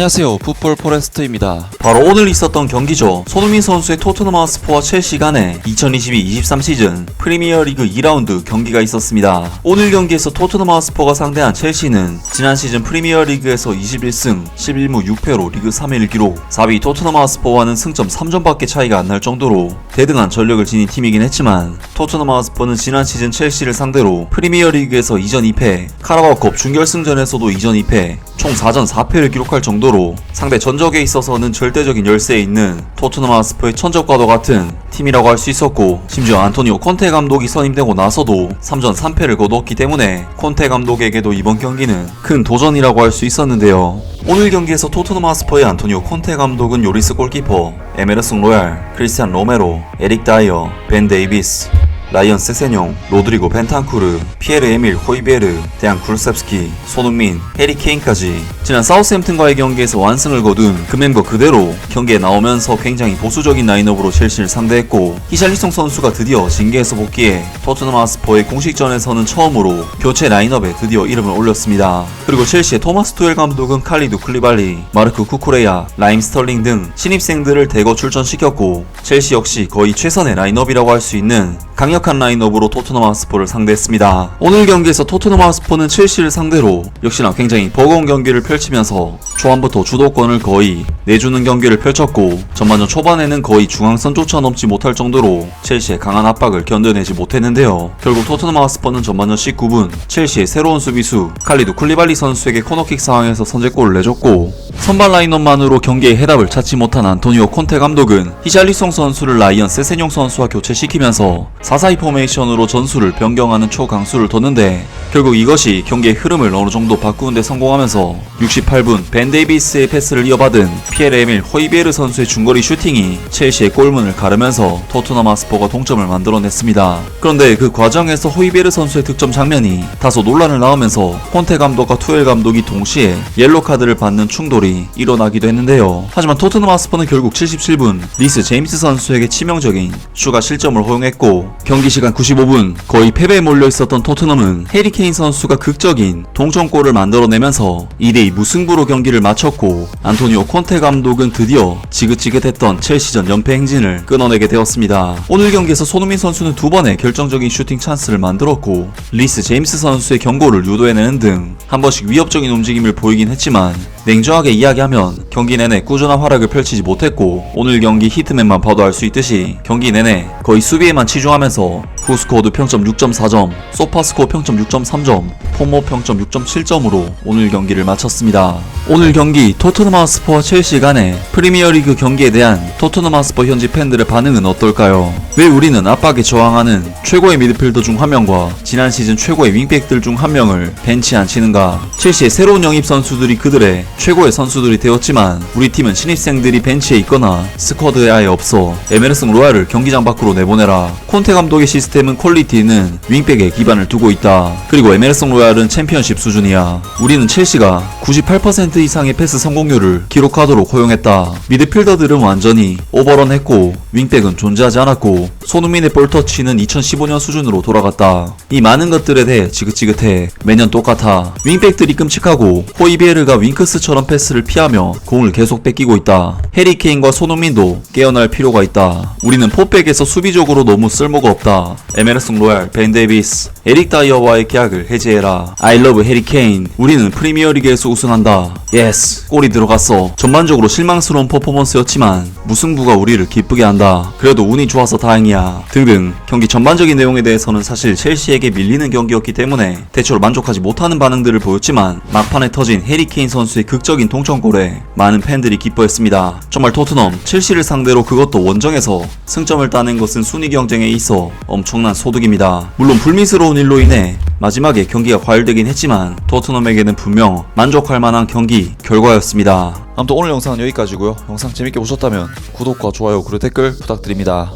안녕하세요. 풋볼 포레스트입니다. 바로 오늘 있었던 경기죠. 손흥민 선수의 토트넘 하스포와 첼시 간의 2022-23 시즌 프리미어 리그 2라운드 경기가 있었습니다. 오늘 경기에서 토트넘 하스포가 상대한 첼시는 지난 시즌 프리미어 리그에서 21승 11무 6패로 리그 3위를 기록 4위 토트넘 하스포와는 승점 3점밖에 차이가 안 날 정도로 대등한 전력을 지닌 팀이긴 했지만 토트넘 하스포는 지난 시즌 첼시를 상대로 프리미어 리그에서 2전 2패 카라바오컵 준결승전에서도 2전 2패 총 4전 4패를 기록할 정도 로 상대 전적에 있어서는 절대적인 열세에 있는 토트넘 하스퍼의 천적과도 같은 팀이라고 할 수 있었고 심지어 안토니오 콘테 감독이 선임되고 나서도 3전 3패를 거두었기 때문에 콘테 감독에게도 이번 경기는 큰 도전이라고 할 수 있었는데요. 오늘 경기에서 토트넘 하스퍼의 안토니오 콘테 감독은 요리스 골키퍼, 에메르슨 로얄, 크리스티안 로메로, 에릭 다이어, 벤 데이비스, 라이언 세세뇽, 로드리고 벤탄쿠르, 피에르 에밀 호이베르, 대안 굴셉스키, 손흥민, 해리 케인까지 지난 사우스햄튼과의 경기에서 완승을 거둔 그 멤버 그대로 경기에 나오면서 굉장히 보수적인 라인업으로 첼시를 상대했고 히샬리송 선수가 드디어 징계에서 복귀해 토트넘 하스퍼의 공식전에서는 처음으로 교체 라인업에 드디어 이름을 올렸습니다. 그리고 첼시의 토마스 투엘 감독은 칼리두 클리발리, 마르크 쿠쿠레야, 라임 스털링 등 신입생들을 대거 출전시켰고 첼시 역시 거의 최선의 라인업이라고 할 수 있는 강력한 라인업으로 토트넘 하스포를 상대했습니다. 오늘 경기에서 토트넘 하스포는 첼시를 상대로 역시나 굉장히 버거운 경기를 펼치면서 초반부터 주도권을 거의 내주는 경기를 펼쳤고 전반전 초반에는 거의 중앙선조차 넘지 못할 정도로 첼시의 강한 압박을 견뎌내지 못했는데요. 결국 토트넘 하스퍼는 전반전 19분 첼시의 새로운 수비수 칼리드 쿨리발리 선수에게 코너킥 상황에서 선제골을 내줬고 선발 라인업만으로 경기의 해답을 찾지 못한 안토니오 콘테 감독은 히샬리송 선수를 라이언 세세뇽 선수와 교체시키면서 4-4-2 포메이션으로 전술을 변경하는 초강수를 뒀는데 결국 이것이 경기의 흐름을 어느 정도 바꾸는데 성공하면서 68분 벤 데이비스의 패스를 이어받은 피에르 에밀 호이베르 선수의 중거리 슈팅이 첼시의 골문을 가르면서 토트넘 하스퍼가 동점을 만들어냈습니다. 그런데 그 과정에서 호이베르 선수의 득점 장면이 다소 논란을 낳으면서 콘테 감독과 투엘 감독이 동시에 옐로 카드를 받는 충돌이 일어나기도 했는데요. 하지만 토트넘 하스퍼는 결국 77분 리스 제임스 선수에게 치명적인 슈가 실점을 허용했고 경기 시간 95분 거의 패배에 몰려 있었던 토트넘은 해리 케인 선수가 극적인 동점골을 만들어내면서 2대2 무승부로 경기를 마쳤고 안토니오 콘테 감독은 드디어 지긋지긋했던 첼시전 연패 행진을 끊어내게 되었습니다. 오늘 경기에서 손흥민 선수는 두 번의 결정적인 슈팅 찬스를 만들었고 리스 제임스 선수의 경고를 유도해내는 등 한 번씩 위협적인 움직임을 보이긴 했지만 냉정하게 이야기하면 경기 내내 꾸준한 활약을 펼치지 못했고 오늘 경기 히트맨만 봐도 알 수 있듯이 경기 내내 거의 수비에만 치중하면서 후스코어도 평점 6.4점, 소파스코어 평점 6.3점, 폼모 평점 6.7점으로 오늘 경기를 마쳤습니다. 오늘 경기 토트넘 하스퍼와 첼시 간의 프리미어리그 경기에 대한 토트넘 하스퍼 현지 팬들의 반응은 어떨까요? 왜 우리는 압박에 저항하는 최고의 미드필더 중 한 명과 지난 시즌 최고의 윙백들 중 한 명을 벤치에 앉히는가? 첼시의 새로운 영입 선수들이 그들의 최고의 선수들이 되었지만 우리 팀은 신입생들이 벤치에 있거나 스쿼드에 아예 없어 에메르슨 로얄을 경기장 밖으로 내보내라. 콘테 감독의 시스템은 퀄리티는 윙백에 기반을 두고 있다. 그리고 에메르슨 로얄은 챔피언십 수준이야. 우리는 첼시가 98% 이상의 패스 성공률을 기록하도록 허용했다. 미드필더들은 완전히 오버런했고 윙백은 존재하지 않았고 손흥민의 볼터치는 2015년 수준으로 돌아갔다. 이 많은 것들에 대해 지긋지긋해. 매년 똑같아. 윙백들이 끔찍하고 호이베르가 윙크스처럼 패스를 피하며 공을 계속 뺏기고 있다. 해리케인과 손흥민도 깨어날 필요가 있다. 우리는 포백에서 수비적으로 너무 쓸모가 없다. 에메르슨 로얄, 벤 데이비스, 에릭 다이어와의 계약을 해지해라. I love 해리케인. 우리는 프리미어리그에서 우승한다. 예스. 골이 들어갔어. 전반적으로 실망스러운 퍼포먼스였지만 무승부가 우리를 기쁘게 한다. 그래도 운이 좋아서 다행이야. 등등. 경기 전반적인 내용에 대해서는 사실 첼시에게 밀리는 경기였기 때문에 대체로 만족하지 못하는 반응들을 보였지만 막판에 터진 해리케인 선수의 극적인 동점골에 많은 팬들이 기뻐했습니다. 정말 토트넘, 첼시를 상대로 그것도 원정에서 승점을 따낸 것은 순위 경쟁에 있어 엄청난 소득입니다. 물론 불미스러운 일로 인해 마지막에 경기가 과열되긴 했지만 토트넘에게는 분명 만족할 만한 경기 결과였습니다. 아무튼 오늘 영상은 여기까지고요. 영상 재밌게 보셨다면 구독과 좋아요 그리고 댓글 부탁드립니다.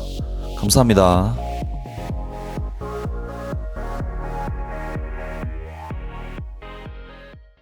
감사합니다.